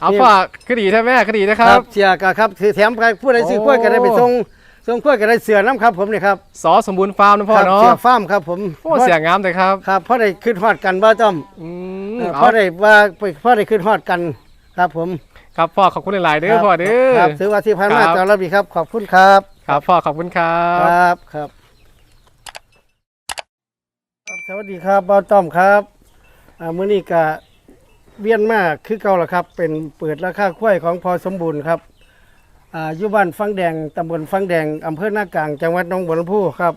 เอาพ่อคดีใช่ไหมคดีนะคครัรับ บเสียก็ครับถือแถมใครผู้ใดซื้อกล้วยก็ได้ไปส่งส่งกล้วยก็ได้เสือน้ำครับผมนี่ครับสอสมบูรณ์ฟาร์มนะพ่อครับเนาะเสือฟาร์มครับผมโอ้เสียงามเลยครับครับเพราะได้ขึ้นฮอดกันบ่จ้อมอืมเออเพเอาราะได้ว่าเพราะได้ขึ้นฮอดกันครับผมครับพ่อขอบคุณหลายๆเด้อพ่อเด้อ ครับถือว่าที่ผ่านมาครับ ตอนรับดีครับขอบคุณครับครับพ่อขอบคุณครัคบ รับครับครับ สวัสดีครับบ้าวต้อมครับอ่ามื้อนี้ก็ เวียนมากคือเก่าละครับ เป็นเปิดราคาควายของพอสมบูรณ์ครับอ่าอยู่บ้านฟังแดงตำบลฟังแดงอำเภอหน้ากลางจังหวัดหนองบัวลำพูครับ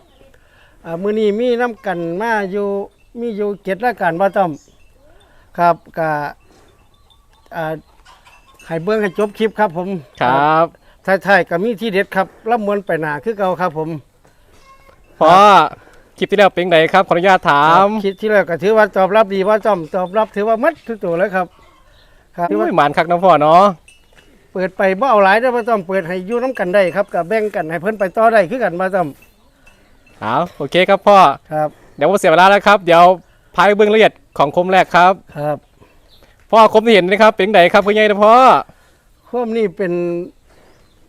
อ่ามื้อนี้มีน้ำกันมาอยู่มีอยู่เจ็ดรายการบ้าวต้อมครับก็อ่าให้เบิ่งให้จบคลิปครับ ผมครับท้ายๆก็มีที่เด็ดครับรับมวลไปหนาคือเก่าครับ ผมพ่อ คลิปที่แล้วเป็นไงครับขออนุญาตถาม คิดที่แล้วก็ถือว่าตอบรับดีว่าจอมตอบรับถือว่ามัดทุกตัวเลยครับ ครับถือว่าไม่หมานคักนะพ่อเนาะเปิดไปบ่เอาหลายได้อว่าจอมเปิดให้อยู่น้ำกันได้ครับกับแบ่งกันให้เพิ่นไปต่อได้คือกันว่าจอมเอาโอเคครับพ่อครับ เดี๋ยวว่าเสียเวลาแล้วครับ เดี๋ยวพายเบื้องละเอียดของคมแรกครับ ครับ พ่อคมที่เห็นนะครับเป็นไงครับคุณยายนะพ่อพวกนี้เป็น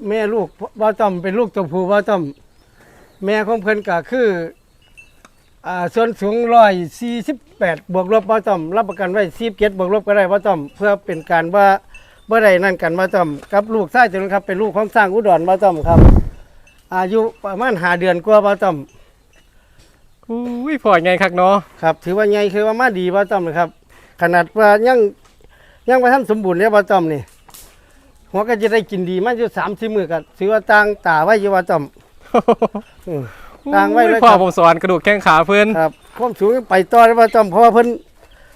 แม่ลูกว่าจอมเป็นลูกตัวผู้ว่าจอมแม่ของเพิ่นก็คือ อ่าส่วนสูงร้อยสี่สิบแปดบวกลบว่าจอมรับประกันไว้สิบเจ็ดบวกลบก็ได้ว่าจอมเพื่อเป็นการว่าเมื่อใดนั่นกันมาจอมกับลูกชายจนครับเป็นลูกของสร้างอุดรมาจอมครับ อายุประมาณหาเดือนกว่ามาจอมอุ้ยพ่อไงคักเนาะครับ ถือว่าใหญ่คือว่ามาดีมาจอมนะครับ ขนาดว่ายังยังว่าท่านสมบูรณ์เนี่ยมาจอมนี่หัวก็จะได้กินดีมากอยู่สามสี่มือกันถือว่าตั้งตาไว้อยู่ว่าจอมอืม ต่างไว้เลยพ่อครับผมสอนกระดูกแข้งขาเพื่อนครับความสูงไปต่อได้ว่าจอมเพราะว่าเพิ่น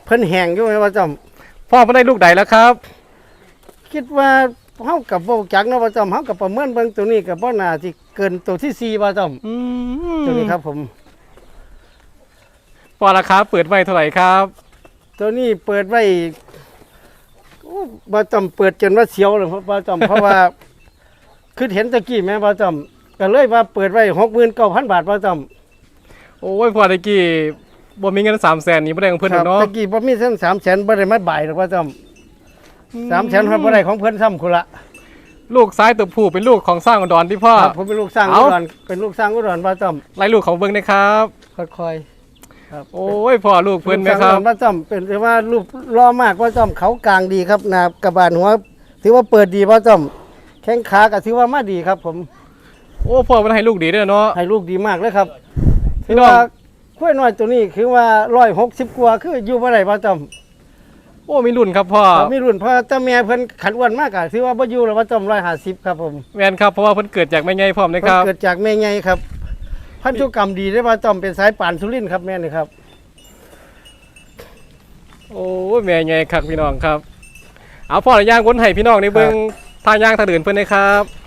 เพิ่นแห้งอยู่ไหมว่าจอมพ่อไม่ได้ลูกใดแล้วครับ คิดว่าเฮากับบ่จักเนาะว่าจอมเฮากับประเมินเบิ่งตัวนี้กับบ่น่าสิเกินตัวที่สี่ว่าจอมอืตัวมนี้ครับผมพ่อราคาเปิดไว้เท่าไหร่ครับ ตัวนี้เปิดไว้โอ้บ่จำเปิดจนว่าเสียวเลยเพราะบ่จำเพราะว่าคือเห็นตะกี้แม่บ่จำ ก็เลยว่าเปิดไว้69,000บาทบ่จำโอ้ยพ่อตะกี้บ่มีเงินสามแสนนี่บ่ได้ของเพื่อนหรอกเนาะตะกี้บ่มีเส้น300,000บ่ได้มาบ่ายหรอกบ่จำ300,000เพิ่นบ่ได้ของเพิ่นซ้ำคุละลูกซ้ายตัวผู้เป็นลูกของสร้างอุดรที่พ่อครับผมเป็นลูกสร้างเอ้าอุดรเป็นลูกสร้างอุดรบ่จำไล่ลูกของเบิ้งนะครับค่อยๆครับโอ้ยพ่อลูกเพื่อนไหมลูกคสารังบอุดรบ่จำเป็นแต่ว่ารูปรอมากบ่จำเขากลางดีครับหน้ากระบาลหัวถือว่าเปิดดีบ่จำแข้งขาก็ถือว่ามาดีครับผม โอ้พ่อมันให้ลูกดีด้วยเนาะ ให้ลูกดีมากเลยครับพี่คือน้อง ว่าข้วยน้อยตัวนี้คือว่าร้อยหกสิบกว่าคืออยู่บ่ได้ประจโอ้มีรุ่นครับพ่อำมีรุ่นเพราะเจ้าแม่เพิ่นขันอ้วนมากอะถือว่าบ่อยู่แล้วประจำร้อยห้าสิบครับผมแมนครับเพราะว่าเพิ่นเกิดจากแม่ไงพร้อมนะเพิ่คนรับเกิดจากแม่ไงครับ พันธุกรรมดีได้ประจำเป็นสายป่านสุรินทร์ครับแม่นี่ครับ โอ้ยแม่ไงครับพี่น้องครับ เอาพ่อย่างวนให้พี่น้องในเบิ้งทางย่างทางเดินเพิ่นนะครับ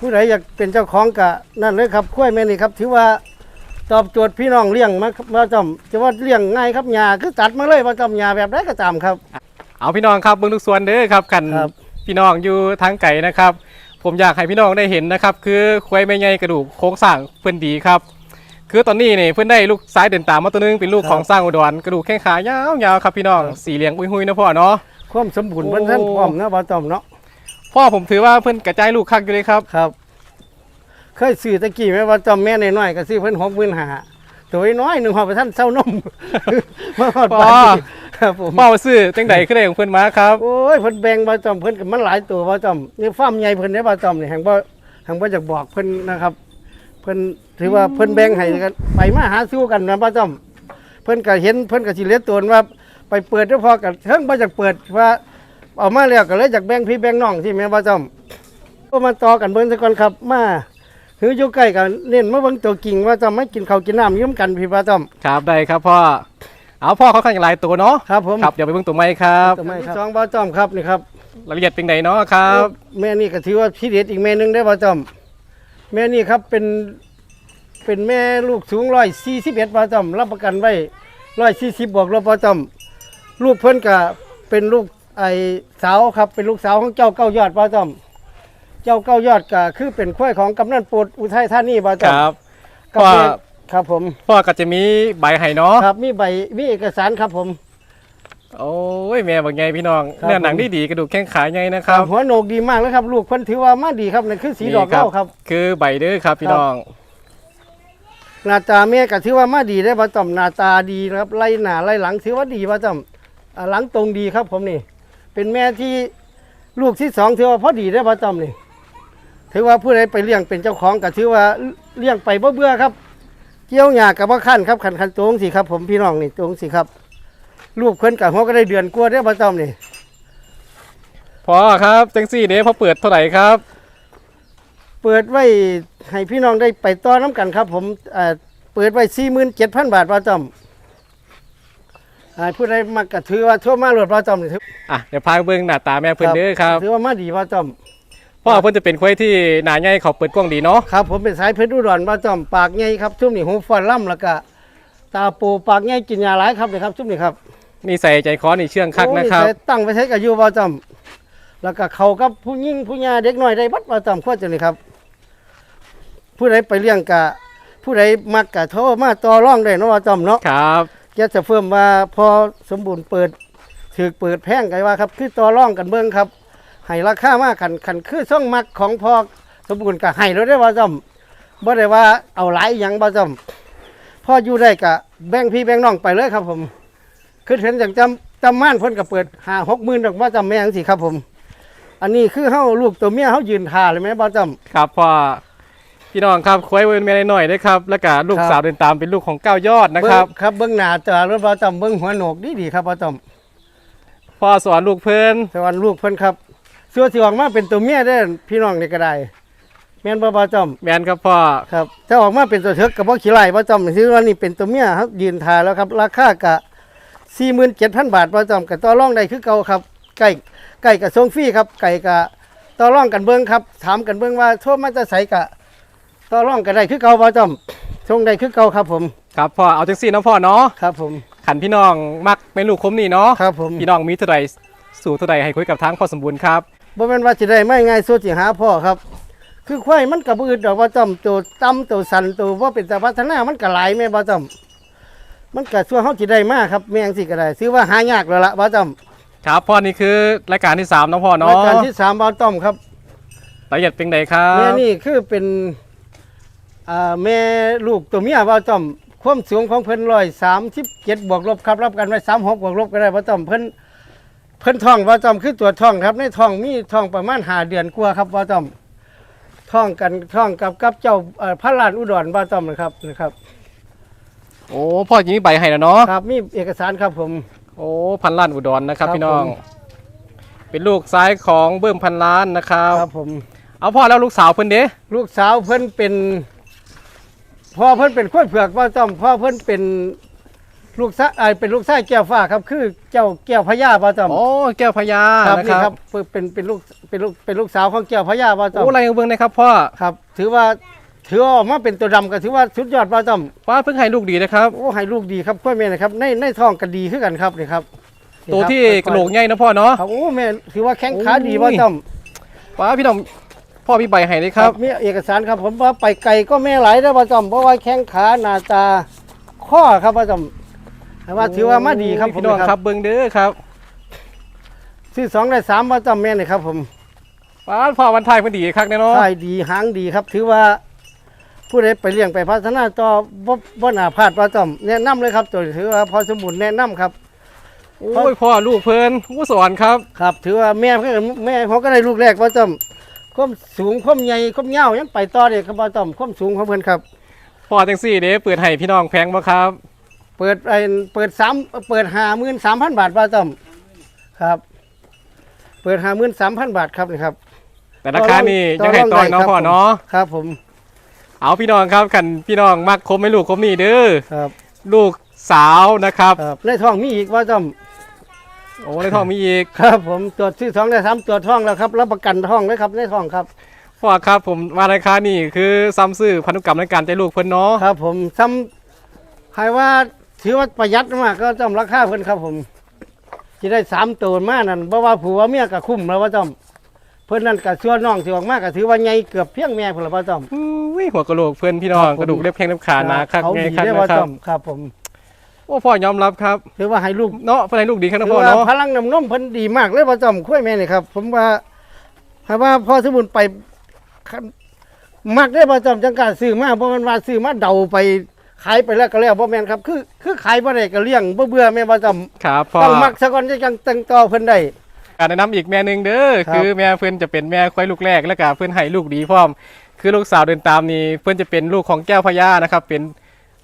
ผู้ใดอยากเป็นเจ้าของกะนั่นเลยครับข้วยแม่นี่ครับ ถือว่าตอบโจทย์พี่น้องเลี้ยงมาประจำจะว่าเลี้ยงง่ายครับหญ้าคือตัดมาเลยประจำหญ้าแบบใดก็ตามครับ เอาพี่น้องครับเบิ้งทุกส่วนเด้อครับคันครับพี่น้องอยู่ทางไก่นะครับ ผมอยากให้พี่น้องได้เห็นนะครับ คือควายแม่ไงกระดูกโครงสร้างเพิ่นดีครับ คือตอนนี้นี่เพิ่นได้ลูกซ้ายเดินตามมาตัวหนึงเป็นลูกของสร้างอุดรกระดูกแข้งขายาวๆครับพี่น้องสีเหลืองอุ้ยๆนะพ่อเนาะ ความสมบูรณ์โอ้เพิ่นท่านพร้อมนะประจำเนาะ พ่อผมถือว่าเพิ่นกระจายลูกคักอยู่เลยครับ ครับ เคยซื้อตะกี้แม่ว่าจอมแม่น้อยๆก็ซื้อเพิ่นหกหมื่นหาตัวน้อยหนึ่งหอบไปท่านเศร้านมมาหอดพ่อบ้านนี่ครับผมพ่อซื้อจังใดขึ้นได้ของเพิ่นมาครับโอ้ยเพิ่นแบ่งบ่จอมเพิ่นก็มันหลายตัวบ่จอมนี่ฟาร์มใหญ่เพิ่นได้บ่จอมนี่แห่งบ่แห่งบ่อยากบอกเพิ่นนะครับ เพิ่นถือว่าเพิ่นแบ่งให้กันไปมาหาสู้กันนะบ่จอม เพิ่นก็เห็นเพิ่นก็สิเลียตัวว่าไปเปิดเด้อพอกันเฮิงบ่อยากเปิดว่า เอามาแล้วก็เลยอยากแบ่งพี่แบ่งน้องที่แม่บ่จอมก็มาต่อกันเบิ่งซะก่อนครับ มาหืออยู่ใกล้กันเน้นมาเบิ่งตัวกิ่งว่าจอมไม่กินข้าวกินน้ำอยืมกันพี่บ่จอม ครับได้ครับพ่อเอาพ่อเขาข้างหลายตัวเนาะครับผมครับเดี๋ยวไปเบิ่งตัวไม้ครับทำไมครับสองบ่จอมครับนี่ครับรายละเอียดเป็นไงเนาะครับแม่นี่ก็ถือว่าพี่เด็ดอีกแม่หนึงได้บ่จอม แม่นี่ครับเป็นเป็นแม่ลูกสูงร้อยสี่สิบเอ็ดบ่จอมรับประกันไว้ร้อยสี่สิบบวกลบบ่จอมลูกเพิ่นก็เป็นลูก ไอ้สาวครับเป็นลูกสาวของเจ้าเก้ายอดบ่จอม เจ้าเก้ายอดก็คือเป็นควายของกำนันปูดอุทัยธานีบ่จคอมรับกับพ่อแม่ครับผม พ่อก็จะมีใบให้เนาะครับมีใบมีเอกสารครับผม โอ้ยแม่บอกไงพี่น้องครับ เนื้อหนังผมดีดีๆกระดูกแข้งขาไงนะคครัรับบหัวโหนกดีมากเลยครับ ลูกเพิ่นถือว่ามาดีครับนี่คือสีดอกเหล้าครับ คือใบเด้อครับพี่ครับ น้องหน้าตาแม่ก็ถือว่ามาดีได้อพ่อจอมหน้าตาดีนะครับไล่หน้าไล่หลังถือว่าดีพ่อจอมอ่าหลังตรงดีครับผมนี่ เป็นแม่ที่ลูกที่สองถือว่าพอดีได้อพ่อจอมนี่ถือว่าผู้ใดไปเลี้ยงเป็นเจ้าของก็ถือว่าเลี้ยงไปบ่เบื่อครับ เกี่ยวหญ้ากับบ่ขั้นครับขันขันตรงสิครับ ผมพี่น้องนี่ตรงสิครับ ลูกเพิ่นกับหัวก็ได้เดือนกว่าได้อพ่อจอมนี่พอครับจังซี่เด้พอเปิดเท่าไหร่ครับ เปิดไว้ให้พี่น้องได้ไปต่อน้ำกันครับ ผมเอ่อเปิดไว้สี่หมื่นเจ็ดพันบาทพ่อจอม อ่าผู้ใดมักก็ถือว่าโชคมาหลวดพ่อจอมนี่ถืออะเดี๋ยวพาเบิ่งหน้าตาแม่เพิ่นเด้อครับถือว่ามาดีพ่อจอมพ่อเพิ่นจะเป็นควายที่หนาใหญ่เขาเปิดกว้างดีเนาะครับผมเป็นสายเพชรอุดรพ่อจอมปากใหญ่ครับชุ่มนี่หูฟอนล่ำแล้วก็ตาปูปากใหญ่กินยาหลายครับเลยครับชุ่มนี่ครับนี่ใส่ใจคอนี่เชื่องคักนะครับโอ้ใส่ตั้งไปใช้กับยูพ่อจอมแล้วก็เขากับผู้ยิ่งผู้ยาเด็กน้อยได้บัดพ่อจอมข้อจังนี่ครับ ผู้ใดไปเลี้ยงกะผู้ใดมักกะโทรมาต่อร่องได้เนาะพ่อจอมเนาะครับ แกจะเพิ่มว่าพอสมบูรณ์เปิดถือเปิดแพงกันว่าครับคือต่อร่องกันเบิ้งครับให้ราคามากขันขันคือช่องมักของพอสมบูรณ์กับให้เราได้ว่าจำบ่ได้ว่าเอาหลายอย่างบ่จำพออยู่ได้กะแบ่งพี่แบ่งน้องไปเลยครับ ผมคือเห็นอย่างจำจำม่านเพิ่นก็เปิดหาหกหมื่นดอกว่าจำแม่งสิครับผม อันนี้คือเฮาลูกตัวเมียเฮายืนท่าเลยไหมบ่จำครับพ่อ พี่น้องครับควายเวิร์นแม่หน่อยๆนะครับแล้วก็ลูกครับสาวเดินตามเป็นลูกของเก้ายอดนะครับเงครับเบิ้งหน้าตาแล้วบ่จำเบิ้งหัวโหนกดีๆครับบ่จำพ่อสอนลูกเพิ่นสวรรค์ลูกเพิ่นครับเสื้อสิออกมาเป็นตัวเมียได้อพี่น้องนี่ก็ได้แม่นบ่บ่จอมแมนครับพ่อครับถ้าออกมาเป็นตัวเถิกกับบ่ขี้ไล่บ่จอมซื้อว่านี่เป็นตัวเมียครับยืนทาแล้วครับราคากะ47,000บาทบ่จอมก็ต่อรองได้คือเก่าครับไก่ไก่กับส่งฟรีครับไก่กะต่อรองกันเบิ่งครับถามกันเบิ่งว่าโทษมาจะใส่กะ ต่อรองกันได้คือเก่าบ่จอมส่งได้คือเก่าครับผมครับพ่อเอาจังซี่เนาะพ่อเนาะครับผมขันพี่น้องมักเป็นลูกคมนี่เนาะครับผมพี่น้องมีเท่าใดสู่เท่าใดให้คุยกับทางพ่อสมบูรณ์ครับบ่แม่นว่าสิได้ไม่ง่ายสู้สิหาพ่อครับ คือควายมันก็บ่อึดดอกว่าจำตัวต่ำตัวสันตัวบ่เป็นแต่พัฒนามันก็หลายแม่บ่จำมันก็ชั่วเฮาสิได้มาครับแม่งสิก็ได้ซื้อว่าหายากแล้วล่ะบ่จำครับพ่อนี่คือรายการที่สามเนาะพ่อเนาะรายการที่3บ่ต้อมครับรายละเอียดเป็นไงครับแม่นี่คือเป็น อ่าแม่ลูกตัวเมียบ่จำความสูงของเพิ่น137บวกลบครับรับกันไว้36บวกลบก็ได้บ่จำเพิ่นเพิ่นท้องบ่จำคือตัวจท้องครับในท้องมีท้องประมาณ5เดือนกว่าครับบ่จำท่องกันท่องกับกับเจ้าเอ่อพระลานอุดรบ้านต้อมนะครับนะครับโอ้พ่อยิงใบให้แล้วเนาะครับมีเอกสารครับผม โอ้พันล้านอุดรนะครับ ครับพี่น้อง ผม เป็นลูกซ้ายของเบิ่มพันล้านนะครับ ครับผม เอาพ่อแล้วลูกสาวเพิ่นเด้ลูกสาวเพิ่นเป็น พ่อเพิ่นเป็นข้วยเผือกบ้านต้อมพ่อเพิ่นเป็นลูกซะเอ่อเป็นลูกชายแก้วฟ้าครับ คือเจ้าแก้วพญาบ้านต้อมโอ้แก้วพญาครับนะนี่คครัรับบเป็นเป็นลูกเป็นลูกเป็นลูกสาวของแก้วพญาบ้านต้อมโอ้อะไรเบิ่งนะครับพ่อครับ ถือว่าถือว่าออกมาเป็นตัวดำก็ถือว่าสุดยอดบ้านต้อมป้าเพิ่งให้ลูกดีนะครับ โอ้ให้ลูกดีครับพ่อแม่นะครับในในท้องก็ดีขึ้นกันครับนี่ครับนี่ตัวครับที่กระโหลกใหญ่นะพ่อเนาะ ครับโอ้แม่ถือว่าแข้งขาดีโอ้ยบ้านต้อม ป้าพี่น้อง พ่อมีใบให้เลยคครัรับบมีเอกสารครับผมว่าไปไกลก็แม่ไหลได้อประจำเพราะว่าแข้งขาหน้าตาข้อครับประจำแต่ว่าถือว่ามาดีครับผมพี่น้องครับเบิ่งเด้อครับซื้อสองได้สามประจำแม่นี่ครับ ผมป้าพ่อวันไทายเพิ่นดีคักแน่เนาะใช่ดีหางดีครับ ถือว่าผู้ใดไปเลี้ยงไปพัฒนาต่อบ่บ่น่าพลาดประจำแนะนำเลยครับตัวนี้ถือว่าพอสมบูรณ์แนะนำครับโอ้ยพ่อลูกเพิ่นผู้สอนครับ ครับ ถือว่าแม่เพิ่นแม่เขาก็ได้ลูกแรกประจำ ความสูงความใหญ่ความยาวยังไปต่อเด็กครับประจำความสูงของเพิ่นครับพ่อจังซี่เด้เปิดให้พี่น้องแพงบ่ครับ เปิดไอ้เปิดสามเปิดห้าหมื่นสามพันบาทป้าต้อมครับ เปิดห้าหมื่นสามพันบาทครับนี่ครับ แต่ราคานี่ต่อยังให้รองต่อยได้เนาะครับพ่อเนาะครับ ผม เอาพี่น้องครับกันพี่น้องมักคมไม่ลูกคมนี่เด้อครับ ลูกสาวนะครับครับในท้องมีอีกว่าต้อม โอ้ในท้องมีอีกครับผมตรวจชื่อท้องได้สามตรวจท้องแล้วครับรับประกันท้องเลยครับในท้องครับพ่อครับผมว่าราคานี่คือซ้ำซื้อพันธุกรรมในการใจลูกเพิ่นเนาะครับ ผมซ้ำให้ว่าถือว่าประหยัดมากก็จำราคาเพิ่นครับ ผมจะได้สามตัวมานั่นเพราะว่าผัวเมียก็คุ้มแล้วว่าจำเพิ่นนั่นกับส่วนน้องสิออกมากก็ถือว่าใหญ่เกือบเพียงแม่เพิ่นละว่าจำอุ้ยหัวกระโหลกเพื่อนพี่น้องครับผมกระดูกเล็บแข้งเล็บขาหนาคักเขาไงดีคักได้นะว่าครับจำครับผม โอ้พ่อยอมรับครับถือว่าให้ลูกเนาะเพื่อนให้ลูกดีครับถืนะอพ่อว่าเนาะพลังน้ำนมเพิ่นดีมากเลยพ่อจอมคุ้วยแม่นี่ครับ ผมว่าถ้าว่าพ่อสมุนไปคันมักได้พ่อจอมจังการซื้อมาเพราะมันว่าซื้อมาเดาไปขายไปแล้วก็แล้วบ่แม่นครับ คือคือขายบ่ได้ก็เลี้ยงบ่เบื่อแม่พ่อจอมครับพ่อต้องมักซะก่อนจะจังตั้งต่อเพิ่นได้การแนะนำอีกแม่หนึ่งเด้อครับคือแม่เพื่อนจะเป็นแม่ควายลูกแรกแล้วก็เพื่อนให้ลูกดีพร้อมคือลูกสาวเดินตามนี่เพื่อนจะเป็นลูกของแก้วพญานะครับ เป็น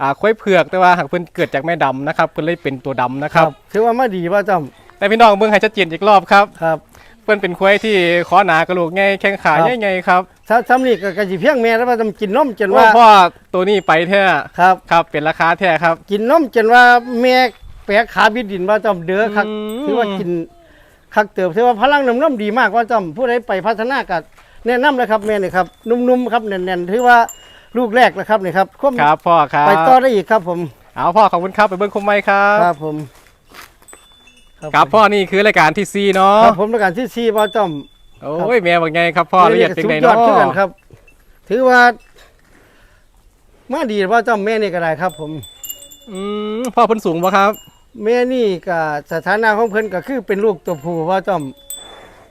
อ่าควายเผือกแต่ว่าหากเพื่อนเกิดจากแม่ดำนะครับเพื่อนเลยเป็นตัวดำนะครับ ถือว่ามาดีพ่อจอมแต่พี่น้องเบิ่งให้ชัดเจนอีกรอบครับครับ เพื่อนเป็นควายที่ขอหนากระโหลกง่ายแข้งขาครับใหญ่ๆครับถ้าทำนี่ก็ก็สิเพียงแม่แล้วพ่อจอมกินนมจนว่าว่าพ่อตัวนี้ไปแท้ครับ ครับ เป็นราคาแท้ครับ กินนมจนว่าแม่แปะขาบิดดินพ่อจอมเด้อครับอืม ถือว่ากินคักเติบถือว่าพลังน้ำนมดีมากพ่อจอมผู้ใดไปพัฒนากัแนะนำเลยครับแม่นี่ครับนุ่มๆครับแน่นๆถือว่า ลูกแรกนะครับนี่ครับควบครับพ่อครับไปต่อได้อีกครับผมเอาพ่อขอบคุณครับไปเบิ่งคมไม้ครับครับผมครับพ่อนี่คือรายการที่ซีเนาะครับผมในการที่ซีพ่อจอมโอ้ยแม่บอกไงครับพ่อละเอียดเป็นสุไงยอดเนาะขึ้นกันครับ ถือว่ามาดีพ่อจอมแม่นี่ก็ได้ครับ ผมอืมพ่อเพิ่นสูงปะครับ แม่นี่ก็สถานะของเพิ่นก็คือเป็นลูกตัวผู้พ่อจอม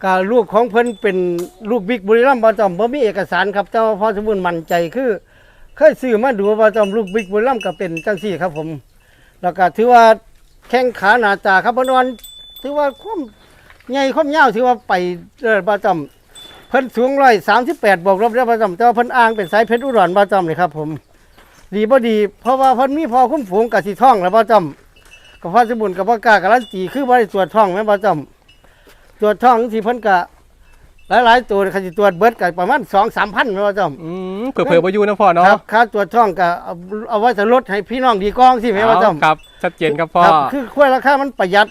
ก็ลูกของเพิ่นเป็นลูกบิ๊กบุรีรัมย์พ่อจอมบ่มีเอกสารครับแต่ว่าพ่อสมบูรณ์มั่นใจคือเคยซื้อมาดูพ่อจอมลูกบิ๊กบุรีรัมย์ก็เป็นจังซี่ครับ ผม แล้วก็ถือว่าแข้งขาหนาตาครับพนวันถือว่าความใหญ่ความยาวถือว่าไปเออพ่อจอมเพิ่นสูงร้อยสามสิบแปดบวกลบแล้วพ่อจอมแต่ว่าเพิ่นอ้างเป็นสายเพชรอุดรพ่อจอมนี่ครับ ผม ดีบ่ดี เพราะว่าเพิ่นมีพอคุ้มฝูงกับสีท่องแล้วพ่อจอมก็พอสมบุญกับพ่อกาการันตีคือบ่ได้ตรวจท้องแม่บ่จำ ตรวจท้องที่เพิ่นก็หลายๆตัวเขาสิตรวจเบิดก็ประมาณ2-3,000แม่นบ่จำอืมเผื่อเผื่อๆบ่อยู่นะพ่อเนาะครับค่าตรวจท้องก็เอาเอาไว้จะลดให้พี่น้องดีกองสิแม่นบ่เอาจำครับ ชัดเจนครับพ่อ ครับคือค่อยราคามันประหยัด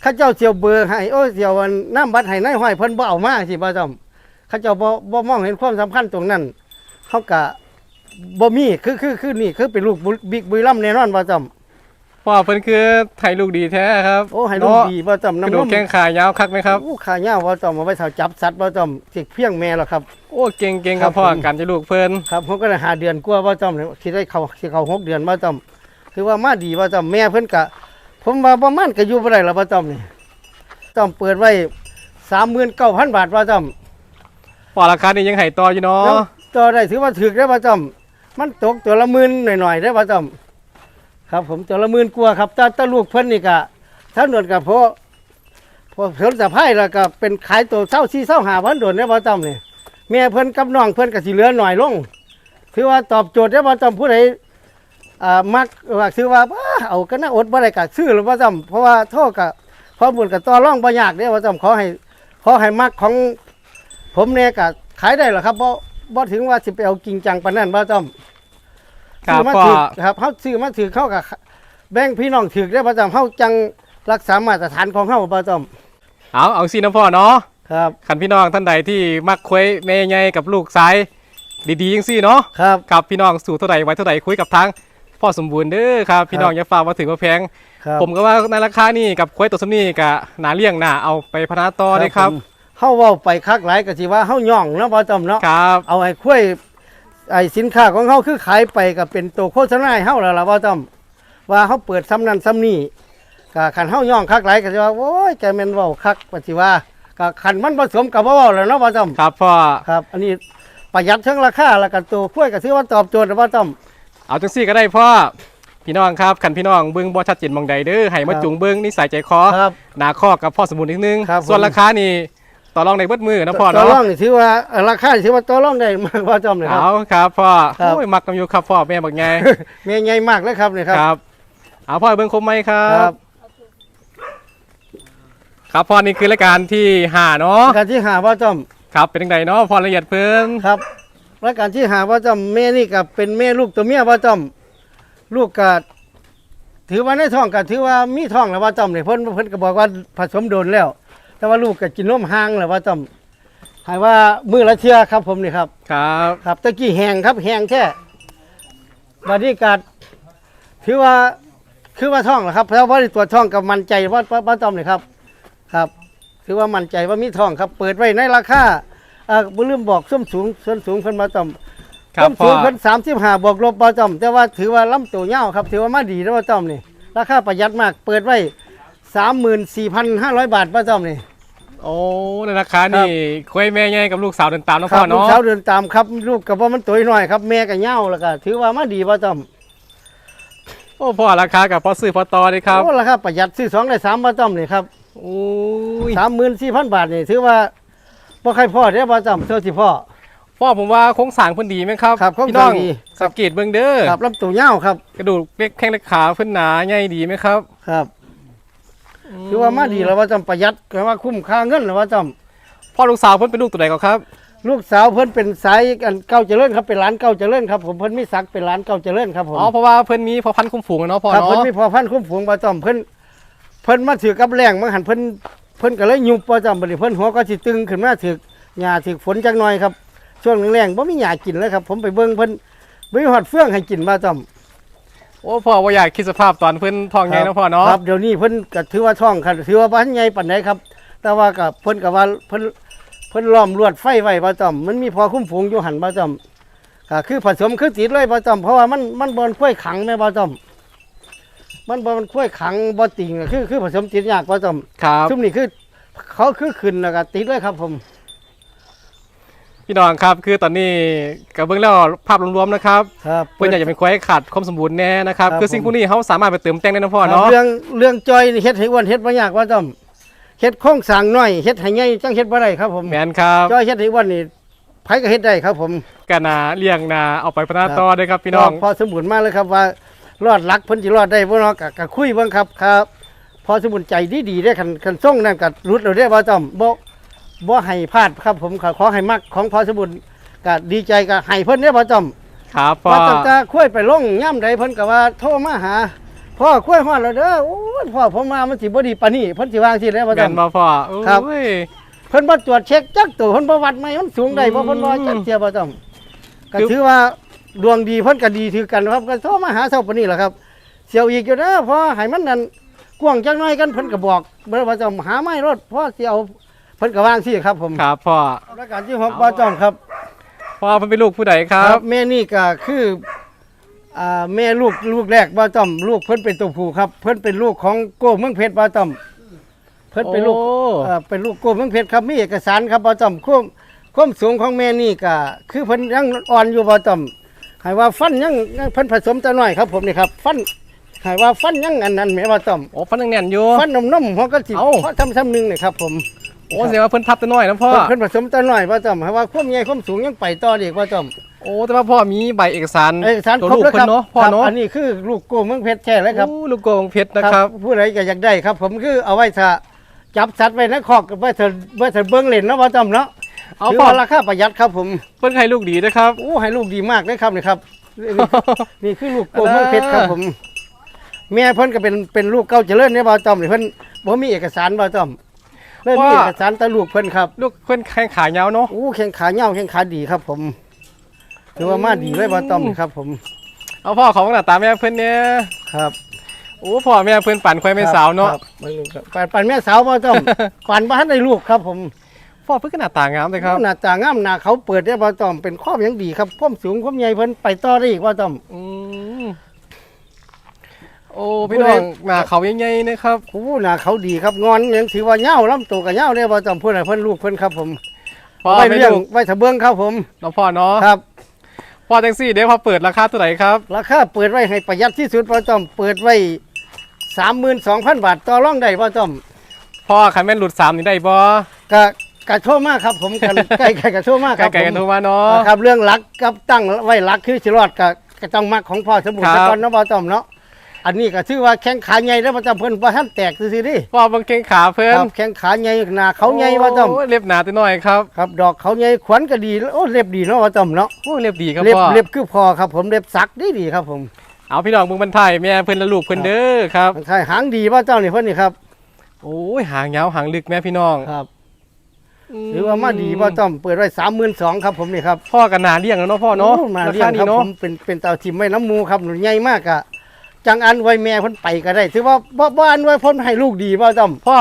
เข้าเจ้าเสียวเบอร์ให้โอ้ยเสียวอันน้ำบัตรให้นายห้อยเพิ่นบ่เอามาสิบ่จำเข้าเจ้าบ่บ่มองเห็นความสำคัญตรงนั้นเขาก็บ่มีคือคือคือนี่คือเป็นลูกบุบิ๊กบุรีรัมย์แน่นอนบ่จำ พ่อเพิ่นคือไทยลูกดีแท้ครับโอ้ให้ลูกเนาะดีบ่จำกระน้ำดูนกมแข้งขายาวคักไหมครับโอ้ขาเงาว่าจอมเอาไว้เท่าจับสัตว์ว่าจอมสิเพียงแม่แล้วครับโอ้เก่งเก่งๆครับครับพ่อผมการจะลูกเพิ่นครับผมก็ได้หาเดือนกว่าว่าจอมเลยคิดได้เขาคิดเขาหกเดือนว่าจอมคือว่ามาดีว่าจอมแม่เพิ่นกะผมว่าประมาณก็อยู่บ่ได้แล้วว่าจอมนี่จอมเปิดไว้สามหมื่นเก้าพันบาทว่าจอมพ่อราคานี่ยังให้ต่ออยู่เนาะแล้วตัวได้ถือว่าถึกได้ว่าจอมมันตกตัวละหมื่นหน่อยๆได้ว่าจอม ครับ ผมตัวละหมื่นกว่าครับแต่แต่ลูกเพิ่นนี่กะถ้าหนวดกับพอพอเพิ่นสะพายแล้วก็เป็นขายตัวเศร้าซีเศร้าหาพันโดนได้ว่าจอมนี่แม่เพิ่นกับน้องเพิ่นก็สิเหลือหน่อยลงถือว่าตอบโจทย์ได้บ่จำผู้ใดอ่ามักว่าถือว่าบ้าเอาก็น่าอดบ่ได้ก็ซื้อหรือบ่จำเพราะว่าโทษกับข้อมูลกับต่อร่องบ่ยากเด้บ่จำขอให้ขอให้มักของผมเนี่ยก็ขายได้หรอครับบ่บ่ถึงว่าสิไปเอาจริงจังปานนั้นบ่จำ ครับซื้อมาพ่อ ถือครับเฮาซื้อมาถือเข้ากับแบ่งพี่น้องถือได้บ่จำเฮาจังรักษามาตรฐานของเฮาบ่จำเอาเอาสินะพ่อเนาะครับคันพี่น้องท่านใดที่มักคุยแม่ใหญ่กับลูกซ้ายดีๆจังซี่เนาะครับ ครับพี่น้องสู่เท่าใดไว้เท่าใดคุยกับทางพ่อสมบูรณ์เด้อครับพี่น้องอย่าฝากว่าถือว่าแพง ครับผมก็ว่าในราคานี่กับคุยตัวสมนี่กับหนาเลี้ยงหนาเอาไปพนาต่อได้ครับผมเฮาเว้าไปคักหลายก็สิว่าเฮาย่องเนาะบ่จำเนาะครับ เอาไอ้คุ้ย ไอ้สินค้าของเขาคือขายไปก็เป็นตัวโฆษณาให้เฮาแล้วล่ะว่าจำว่าเขาเปิดซ้ำนั้นซ้ำนี่ก็คันเฮาย่องคักหลายก็สิว่าโอ้ยแกแม่นเว้าคักปฏิว่าก็คันมันผสมกับบ่เว้าแล้วเนาะว่าจำครับพ่อ ครับ อันนี้ประหยัดทั้งราคาแล้วก็ตัวคุ้ยก็ถือว่าตอบโจทย์ว่าจำเอาจังซี่ก็ได้พ่อ พี่น้องครับคันพี่น้องเบิ้งบ่ชัดเจนหมองใดเด้อให้มาครับจุงเบิ้งนิสัยใจคอครับหนาข้อกับพ่อสมบูรณ์นิดนึง ครับส่วนผมราคานี่ ต่อรองในเบิดมือนะพ่อตัวเนาะร่องนี่ถือว่าเอ่อราคาถือว่าตัวร่องได้มากว่าจำเลยครับเอาครับพ่อครับโอ้ยมักกันอยู่ครับพ่อแม่บักไงแม่ใหญ่มากเลยครับนี่ครับครับเอาพ่อเบิ้งคมไหมครัครับบครับพ่อนี่คือรายการที่ห้าเนาะการที่หาว่าจำครับเป็นยังไงเนาะพอละเอียดเพิ่นครับรายการที่หาว่าจำแม่นี่กับเป็นแม่ลูกตัวเมียว่าจำลูกกะถือว่าในท้องก็ถือว่ามีท้องแล้วว่าจำเนี่ยเพิ่นเพิ่นก็บอกว่าผสมโดนแล้ว แต่ว่าลูกก็กินนมห่างแล้วว่าจำหายว่ามือละเทื่อครับผมนี่ครับ ครับครับตะกี้แห้งครับแห้งแค่บัดนี้กัดถือว่าคือว่าท้องแหละครับเพราะว่าตัวจท้องกับมั่นใจว่าว่าว่าจำเลยครับ ครับถือว่ามั่นใจว่ามีท้องครับ เปิดไว้ในราคาอ่าบ่ลืมบอกส้นสูงส่วนสูงเพิ่นมาจำครับต้นพ่สูองเพิ่นสามสิบห้าบวกลบบ่จอมแต่ว่าถือว่าลำตัวยาวครับ ถือว่ามาดีแล้วบ่จอมนี่ราคาประหยัดมาก เปิดไว้ สามหมื่นสี่พันห้าร้อยบาทป้าจอมนี่ โอ้ในราคานี่ควายแม่ใหญ่กับลูกสาวเดินตามเนาะคพ่รัอบลูกเนาะสาวเดินตามครับลูกกับว่ามันตัวน้อยครับแม่กับเหย้าแล้วก็ถือว่ามาดีป้าจอมโอ้พ่อราคากับพ่อซื้อพ่อต่อเลยครับโอ้ราคาประหยัดซื้อสองได้สามป้าจอมนี่ครับโอ้ยสามหมื่นสี่พันบาทนี่ถือว่าพ่อใครพ่อเด้อป้าจอมเท่าที่พ่อพ่อผมว่าโครงสร้างเพิ่นดีไหมครับครับโครงพี่น้องสร้างดีครับสังเกตเบิ่งเด้อครับลำตัวเหย้าครับกระดูกเล็กแข้งเล็กขาเพิ่นหนาใหญ่ดีไหมครับ ครับ ถือว่ามาดีแล้วว่าจอมประหยัดก็ว่าคุ้มค่าเงินแล้วว่าจอมพ่อลูกสาวเพิ่นเป็นลูกตัวไหนก่อนครับลูกสาวเพิ่นเป็นสายอันเก้าเจริญครับเป็นร้านเก้าเจริญครับผมเพิ่นมีศักดิ์เป็นร้านเก้าเจริญครับผมอ๋อเพราะว่าเพิ่นมีพ่อพันธุ์คุ้มฝูงอะเนาะพ่อครับเนาะเพิ่นมีพอพันธุ์คุ้มฝูงประจอมเพิ่นเพิ่นมาถือกับแรงมาหันเพิ่นเพิ่นก็เลยยุบประจอมบัดนี้เพิ่นหัวก็สิตึงขึ้นมาถือหญ้าถือฝนจักหน่อยครับช่วงแรงๆบ่มีหญ้ากินเลยครับ ผมไปเบิ่งเพิ่นบ่มีฮอดเฟืองให้กินประจอม โอ้พ่อว่าอยากคิดสภาพตอนเพิ่นท้องใหญ่เนาะพ่อเนาะครับเดี๋ยวนี้เพิ่นก็ถือว่าท้องครับถือว่าบ่ทันใหญ่ปานใดครับ แต่ว่าก็เพิ่นก็ว่าเพิ่นเพิ่นล้อมลวดไฟไว้ประจอมมันมีพอคุ้มฝูงอยู่หันประจอมก็คือผสมคือติดเลยประจอมเพราะว่ามันมันบ่อนค่อยขังแม่ประจอมมันบ่มันค่อยขังบ่ติงคือคือผสมติดยากประจอมครับซุมนี่คือเขาคือขึ้นแล้วก็ติดเลยครับผม พี่น้องครับคือตอนนี้กับเบื้องแล้วภาพรวมๆนะครับครับ เพื่อนอยากจะเป็นควายขาดความสมบูรณ์แน่นะครับครับคือสิ่งผม พวกนี้เขาสามารถไปเติมแต่งได้นะพ่อครับเนาะเรื่องเรื่องจอยนี่เฮ็ดให้อ้วนเฮ็ดบ่ยากว่าจอมเฮ็ดโครงสร้างน้อยเฮ็ดให้ใหญ่จังเฮ็ดบ่ได้ครับผมแมนครับจอยเฮ็ดให้อ้วนนี่ไผก็เฮ็ดได้ครับผมกนาเลี้ยงนาเอาไปพัฒนาครับต่อด้วยครับพี่น้อง พอสมบูรณ์มากเลยครับว่ารอดหลักเพิ่นสิรอดได้บ่เนาะก็ก็คุยเบิ่งครับครับ พอสมบูรณ์ใจดีๆได้คันคันส่งนั่นก็รุดแล้วได้บ่จอมบ่ บ่ให้พลาดครับผมขอขอให้มักของพอสมบูรณ์ก็ดีใจก็ให้เพิ่นได้บ่จอมครับพ่อว่าตั้งแต่คุยไปลงย่ำใดเพิ่นก็ว่าโทรมาหาพ่อคุยฮอดแล้วเด้อโอ้ยพ่อผมมามันสิบ่ดีปานนี้เพิ่นสิวางสิได้บ่แมจันงมาพ่อครับ โอ้ย เพิ่นบ่ตรวจเช็คจักตัวเพิ่นบ่วัดไหมมันสูงได้บ่อืมเพิ่นบ่จักเทียบ่จังก็คือ ถือว่าดวงดีเพิ่นก็ดีถือกันครับก็โทรมาหาเช้าปานนี้แหละครับ เสียวอีกอยู่เด้อพ่อให้มันนั่นกว้างจักหน่อยกันเพิ่นก็บอกเบ่ว่าจะหาไม้รถพ่อสิเอา เพิ่นก็วางสิครับผมครับพ่อรายการที่6บ่จ้องครับ พ่อเพิ่นเป็นลูกผู้ใดครับแม่นี่ก็คืออ่าแม่ลูกลูกแรกบ่ต้อมลูกเพิ่นเป็นตัวผู้ครับ เพิ่นเป็นลูกของโก้เมืองเพชรบ่ต้อมเพิ่นเป็นลูกโอ้ เอ่อเป็นลูกโก้เมืองเพชรครับมีเอกสารครับบ่ต้อมความความสูงของแม่นี่ก็คือเพิ่นยังอ่อนอยู่บ่ต้อมให้ว่าฟันยังยังเพิ่นผสมแต่น้อยครับ ผมนี่ครับ ฟันให้ว่าฟันยังอันนั้นแม่บ่ต้อมโอ้ฟันยังแน่นอยู่ ฟันนมๆหัวก็สิเอ้า พอทำซ้ำหนึงนี่ครับผม โอ้แสดงว่าเพิ่นทับแต่น้อยนะพ่อ เพิ่นเพิ่นผสมแต่น้อยบ่ต้อมให้ว่าความใหญ่ความสูงยังไปต่ออีกบ่ต้อมโอ้แต่ว่าพ่อมีใบเอกสารเอกสารตัวครบลูกแล้วเพิ่ครับนเนาะพ่อครับเนาะอันนี้คือลูกโก้เมืองเพชรแท้เลยครับโอ้ลูกโกงเพชรนะครับ ผู้ใดก็อยากได้ครับ ผมคือเอาไว้ถ้าจับสัตว์ไว้ในคอกไว้เถอะไว้เถอะเบิ้งเล่นเนาะว่าจำเนาะเอาถือพ่อว่าราคาประหยัดครับผมเพิ่นให้ลูกดีนะครับโอ้ให้ลูกดีมากเลยครับนี่ครับนี่นี่คือลูกโก้เมืองเพชรครับผมแม่เพิ่นก็เป็นเป็นลูกเก้าเจริญเนี่ยบ่จอมนี่เพิ่นบ่มีเอกสารบ่จอมเล ยมีว่าเอกสารแต่ลูกเพิ่นครับ ลูกเพิ่นแข้งขายาวเนาะ โอ้แข้งขาเหย้าแข้งขาดีครับ ผมถือว่ามาดีเลยบ่จอมนี่ครับ ผม เอาพ่อของหน้าตาแม่เพิ่นเนี่ยครับโอ้พ่อแม่เพิ่นปั่นควายแม่สาวเนาะครับครับปันปันแม่สาวบ่จอมปันบ่ทันได้ลูกครับ ผมพ่อเพิ่นก็หน้าตางามเลยครับหน้าตางามหน้าเขาเปิดได้บ่ต้อมเป็นข้อมยังดีครับความสูงความใหญ่เพิ่นไปต่อได้อีกว่าต้อมอืม โอ้พี่น้องหน้าเขาใหญ่ๆนะครับโอ้หน้าเขาดีครับงอนยังถือว่าเหย้าลำตัวกับเหย้าได้บ่ต้อมเพิ่นน่ะเพิ่นลูกเพิ่นครับผมพ่อไว้ไม่เลี้ยงลูกไว้ถ้าเบิ่งครับผมเนาะพ่อเนาะครับพ่อจังซี่เดี๋ยวพอเปิดราคาเท่าไหร่ครับราคาเปิดไว้ให้ประหยัดที่สุดบ่ต้อมเปิดไว้32,000บาทต่อรองได้บ่ต้อมพ่อคันแม่นหลุดสามนี่ได้บ่ก็กะโชว์มากครับผมกันใกล้ๆกะโชว์มากคไกรับลๆกันผมโทรมาเนาะครับเรื่องหลักกับตั้งไว้หลักคือสิรอดก็ก็ต้องมักของพ่อสมบูรณ์ครับก่อนเนาะบ่ต้อมเนาะ อันนี้ก็ถือว่าแข้งขาใหญ่แล้วบ่ต้อมเพิ่นบ่ทันแตกซื่อๆดิพ่อเบิ่งเก่งขาเพิ่นครับแข้งขาใหญ่หน้าเขาใหญ่ว่าต้อมโเล็บหนาตัวน้อยครับครับ ดอกเขาใหญ่ขวัญก็ดีโอ้เล็บดีเนาะว่าต้อมเนาะโอ้เล็บดีครับเล็บพ่อเล็บคือพอครับผมเล็บสักดีดีครับผมเอาพี่น้องเบิ่งบรรทายแม่เพิ่นและลูกเพิ่นเด้อครับใช่หางดีว่าเจ้านี่เพิ่นนี่ครับโอ้ยหางยาวหางลึกแม่พี่น้องครับหรือว่ามาดีว่าต้อมเปิดไว้สามหมื่นสองครับผมนี่ครับพ่อกันหนาเลี้ยงแล้วเนาะพ่อเนาะโมาราเลี้ยคางครันี้บผเนาะมเป็นเป็นเต่าทิมไว้น้ำหมูครับหนูใหญ่มากอะ จังอันไว้แม่เพิ่นไปก็ได้ถือว่าบ่บ่อันไว้เพิ่นให้ลูกดีว่าต้อมพ่อ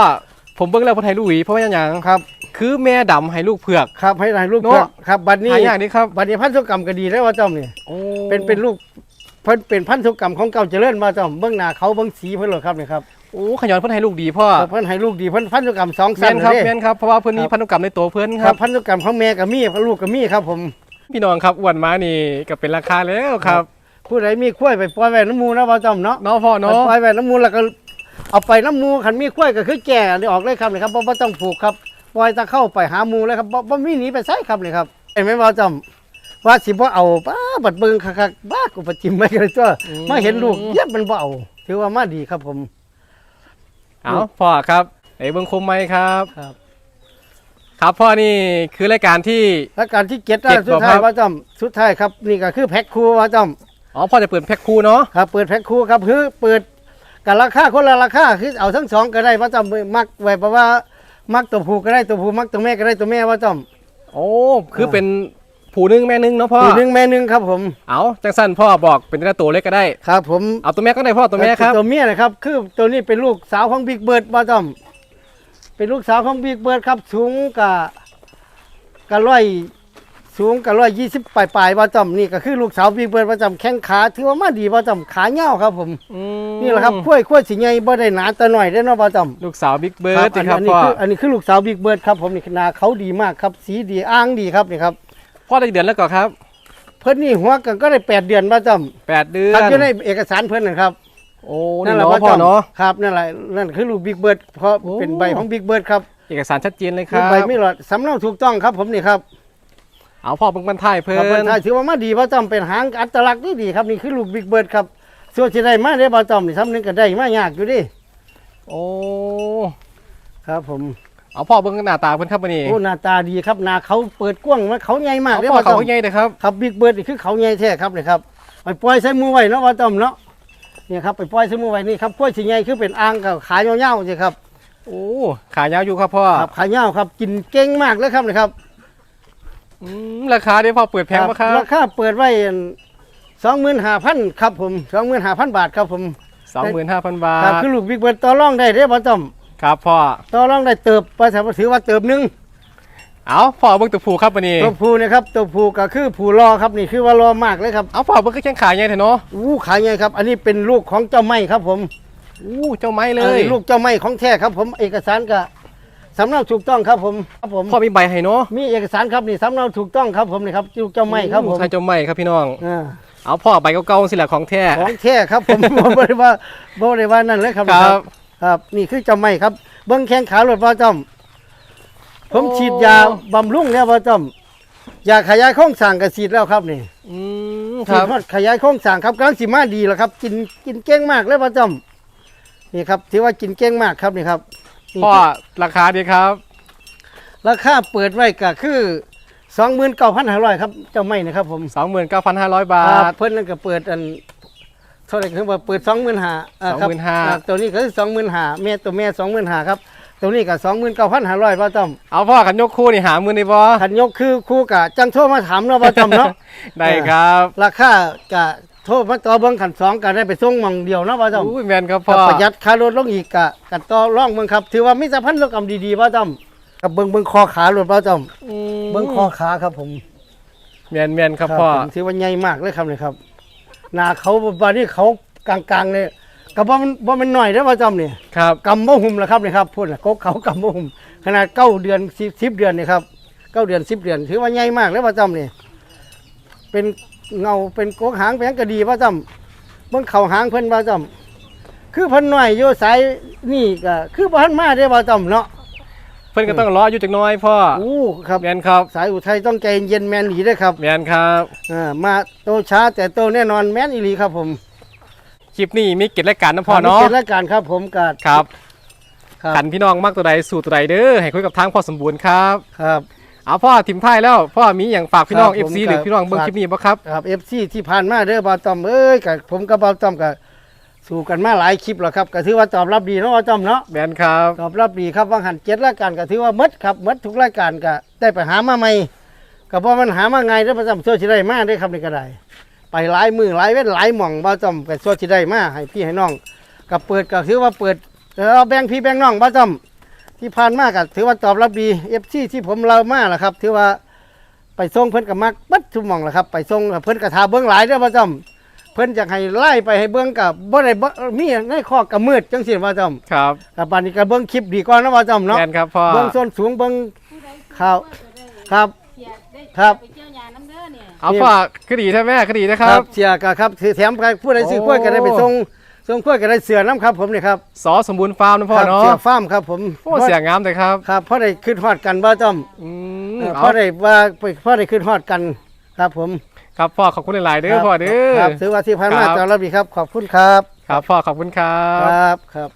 ผมเบิ่งแล้วพ่อไทยลูกหวีเพราะว่าหยังครับ คือแม่ดำให้ลูกเผือก ครับให้ให้ลูกเนาะเพื่อนครับบัดนี้หายากนี่ครับบัดนี้พันธุกรรมก็ดีแล้วว่าต้อมนี่โอ้เป็นเป็นลูกเพิ่นเป็นพันธุกรรมของเก่าเจริญบ่จอมเบิ่งหน้าเขาเบิ่งสีเพิ่นโลดครับนี่ครับโอ้ขยอนเพิ่นให้ลูกดีพ่อเพิ่นให้ลูกดีเพิ่นพันธุกรรมสองแม่สั้นนครับเด้แม่นครับเพราะว่าเพิ่นมีครับ พันธุกรรมในตัวเพิ่นคครัรับบพันธุกรรมของแม่ก็มีลูกก็มีครับผม พี่น้องครับอ้วนมานี่ก็เป็นราคาแล้วครับ ผู้ใดมีข้วยไปปล่อยไว้น้ำหมูนะบ่จอมเนาะเนาะพ่อปเนาะล่อยไว้น้ำหมูแล้วก็เอาไปน้ำหมูคันมีข้วยก็คือแก่อันนี้ออกเลยครับนี่ครับบ่บ่ต้องผูกครับปล่อยตะเข้าไปหาหมูเลยครับบ่บ่มีหนีไปไสครับนี่ครับเห็นไหมบ่จอมว่าสิบ่เอาป้าบัดเบิ่งคักๆบ้ากูประจิมไว้กันเลยตัวมาเห็นลูกเย็บมันเบเอาถือว่ามาดีครับผมเอาพ่อครับไอ้เบิ่งคมไหมครับครับ ครับพ่อนี่คือรายการที่และการที่เก็ตได้เก็ตสุดบ่ท้ายครับว่าจำสุดท้ายครับนี่ก็คือแพ็คคูว่าจอ๋ อพ่อจะเปิดแพ็คคู่เนาะำครับเปิดแพ็คคูครับคือเปิดกันราคาคนละราคาคือเอาทั้งสองก็ได้ว่าจำมักไว้เพราะว่ามักตัวผู้ก็ได้ตัวผู้มักตัวแม่ก็ได้ตัวแม่ว่าจโอ้คือเป็นผู้หนึงแม่หนึงเนาะพ่อำตัวหนึ่งแม่หนึ่งครับผมเอาจังสั้นพ่อบอกเป็นแต่ตัวเล็กก็ได้ครับ ผมเอาตัวแม่ก็ได้พ่อตัวแม่ครับตัวเมียนะครับคือตัวนี้เป็นลูกสาวของบิ๊กเบิร์ดว่าจำเป็นลูกสาวของบิ๊กเบิร์ดครับสูงกับกับร้อย สูงกับร้อยยี่สิบปลายๆว่าจำนี่ก็คือลูกสาวบิ๊กเบิร์ดว่าจำแข้งขาถือว่ามาดีว่าจำขาเงาวครับผมอืมนี่แหละครับขั้วยขั้วยสีใหญ่บ่ได้หนาแต่หน่อยได้อเนาะว่าจำลูกสาวบิ๊กเบิคร์รัดอันครับนี้พ่อคืออันนี้คือลูกสาวบิ๊กเบิร์ดครับผมนี่ขนาเขาดีมากครับสีดีอ้างดีครับนี่ครับพ่อได้กี่เดือนแล้วก่อนครับ เพิ่นนี่หัวกันก็ได้แปดเดือนว่าจแปดเดืำอครับนอยู่ในเอกสารเพิ่นนะครับโอ้นั่นี่นแหละเนาะว่าพ่อจำเนาะครับนั่นแหละนั่นคือลูกบิ๊กเบิร์ดเพราะโอ้เป็นใบของบิ๊กเบิร์ดครับเอกสารชัดเจนเลยคคือรับใบไม่หลอดสำเนาถูกต้องครับผมนี่ครับ เอาพ่อเบิ่งบรรทายเพิ่ครับเพิ่นนถ่ายถือว่ามาดีว่าจำเป็นหางอัตลักษณ์ที่ดีครับนี่คือลูกบิ๊กเบิร์ดครับส่วนที่ได้มาได้บ่จำนี่ซ้ำนึงก็ได้มายากอยู่ดิโอ้ครับผมเอาพ่อเบิ่งหน้าตาเพิ่นครับวันนี้โอ้หน้าตาดีครับหน้าเขาเปิดกว้างมาเขาใหญ่มากเอาเลยพ่อว่าเขาจำใหญ่เลยครับครับบิ๊กเบิร์ดนี่คือเขาใหญ่แท้ครับนี่ครับไปปล่อยใส่มือไว้เนาะว่าจำเนาะเนี่ยครับไปปล่อยใส่มือไว้นี่ครับกล้วยสีใหญ่คือเป็นอ่างกับขายาวๆใช่ครับ โอ้ขายาวอยู่ครับพ่อครับขายาวครับกินเก่งมากเลยครับนี่ครับ อืมราคาที่พ่อเปิดแพงปะครับราคาเปิดไว้สองหมื่นห้าพันครับผมสองหมื่นห้าพันบาทครับผมสองหมื่นห้าพันบาครับทคือลูกบิ๊กเบิร์ดต่อรองได้เด้อบ่จครับพ่อำต่อรองได้เติบภาษาถือว่าเติบหนึงเอาพ่อเบิ่งตัวผูครับวันนี้ตัวผู้นะครับตัวผู้ก็คือผู้รอครับนี่คือว่ารอมากเลยครับเอาพ่อเบิ่งก็แข้งขาใหญ่เถอะเนาะอู้ขายไงครับ อันนี้เป็นลูกของเจ้าไม้ครับผมอู้เจ้าไม้เลอันยนี้ลูกเจ้าไม้ของแท้ครับผมเอกสารก็ สำเนาถูกต้องครับผมครับผม พ่อมีใบให้เนาะมีเอกสารครับนี่สำเนาถูกต้องครับผมนี่ครับลูกเจ้าไม้ครับผมใช่เจ้าไม้ครับพี่น้อง อ่าเอาพ่อใบเก่าๆสิแหละของแท้ ของแท้ครับผมบ่ได้ว่าบ่ได้ว่านั่นเลยครับครับ ครับ นี่คือเจ้าไม้ครับ เบิ้งแข้งขาหลดบ่จอมผมโอ้ฉีดยาบำรุงแล้วบ่จอมยาขยายโครงสร้างก็ฉีดแล้วครับนี่อืมคฉีรัดบฮอดขยายโครงสร้างครับกำลังสิมาดีแล้วครับ กินกินเก่งมากเลยบ่จอมนี่ครับถือว่ากินเก่งมากครับนี่ครับนี่ พ่อราคาดีครับ ราคาเปิดไว้ก็คือ29,500ครับ เจ้าไม้นะครับผม29,500บาครับทเพิ่นนั่นก็เปิดอันเท่าไหร่คือว่าเปิด25,000อ่าครับ25,000อ่าตัวนี้ก็คือ25,000แม่ตัวแม่25,000ครับตัวนี้ก็29,500บ่จอมเอาพ่อกันยกคู่นี่หามือในบ่ขันยกคือคู่กะจังโทรมาถามเนาะบ่จอมเนาะได้ครับ ราคากะ โทรมาต่อเบิ่งขันสองก็ได้ไปส่งหมองเดียวเนาะบ่จอมอุ้ยแมนครับก็พ่อประหยัดค่ารถลงอีกกะกันต่อรองเบิ่งครับ ถือว่ามีสะพันธุกรรมดีๆบ่จอมกับเบิ่งเบิ่งคอขารถบ่จอมอืมเบิ่งคอขาครับผมแมนแมนครับพ่อผมถือว่าใหญ่มากเลยครับนี่ครับหน้าเขาบัดนี้เขากลางๆเลยก็บ่มันบ่แมันน้อยเด้อบ่จอมนี่ครับกำบ่หุ่มแล้วครับนี่ครับพูดน่ะกกเขากำบ่หุ่มขนาดเก้าเดือนสิบสิบเดือนนี่ครับเก้าเดือนสิบเดือน ถือว่าใหญ่มากเลยว่าจำนี่เป็น เงาเป็นกกหางเป็นหยังกระดีว่าจำเบิ่งเข่าหางเพิ่นว่าจำคือเพิ่นน้อยอยู่สายนี่ก็คือบ่ทันมาได้ว่าจำเนาะเพิ่นก็ต้องรออยู่จักหน้อยพ่ออู้ครับแมนครับสายอุทัยต้องใจเย็นแมนหลีเด้อครับแมนครับอ่ามาโตช้าแต่โตแน่นอนแม่นอีหลีครับผมคลิปนี้มีเก็บรายการนะพ่อเนาะทำให้ป็รายการครับผมกาครับครับ ขันพี่น้องมากตัวใดสู่ตัวใดเด้อให้คุยกับทางพ่อสมบูรณ์ครับ ครับ เอาพ่อทิมท้ายแล้วพ่อมีอย่างฝากพี่น้องครับผม FC หรือพี่น้องเบิ่งฝากคลิปนี้บ่ครับครับเอฟซีที่ผ่านมาเด้อบาวตอมเอ้ยกับผมกับบาวตอมกับสู่กันมาหลายคลิปแล้วครับก็ถือว่าตอบรับดีเนาะบาวตอมเนาะแมนครับตอบรับดีครับบางหันเจ็ดรายการก็ถือว่าหมดครับหมดทุกรายการก็ได้ไปหามาใหม่ก็บ่มันหามาไงได้อประจำโซชิได้มาได้อครับนี่ก็ได้ ไปหลายมือหลายเว้นหลายหม่องบาวตอมก็โซชิได้มาให้พี่ให้น้องก็เปิดก็ถือว่าเปิดเออแบ่งพี่แบ่งน้องบาวตอม ที่ผ่านมาก็ถือว่าตอบรับดีเอฟซีที่ผมเรามาแหละครับ ถือว่าไปส่งเพิ่นกับมักเบัดทุกหม่องแหละครับ ไปส่งเพิ่นกระทาเบื้องหลายเด้อพ่อจอมเพิ่นอยากให้ไล่ไปให้เบิ่งกับบ่ได้บ่มีในข้อกระมืดจังซี่ว่าจอมครับกับปานนี้ก็เบิ่งคลิปดีก่อนนะว่าจอมเนาะแมนครับพ่อเบิ่งส่วนสูงเบิ่งผู้ใดข่าวครับเสียได้ครับ ไปเที่ยวยาน้ำเด้อเนี่ย เอาพ่อคดีใช่ไหมคดีนะคครัรับบเสียก็ครับถือแถมใครผู้ใดซื้อกล้วยก็ได้ไปส่ง ส่งกล้วยก็ได้เสือน้ำครับผมนี่ครับสอสมบูรณ์ฟาร์มนะพ่อครับเนาะเสือฟาร์มครับผมโอ้เสียงามเลยครับครับเพราะได้ขึ้นฮอดกันว่าจอมอืมเออเพเอาราะได้ว่าเพราะได้ขึ้นฮอดกันครับผมครับพ่อขอบคุณหลายๆเด้อพ่อเด้อ ครับถือว่าที่ผ่านมาครับ ตอนรับดีครับขอบคุณครับ ครับพ่อขอบคุณครัคบรับครับ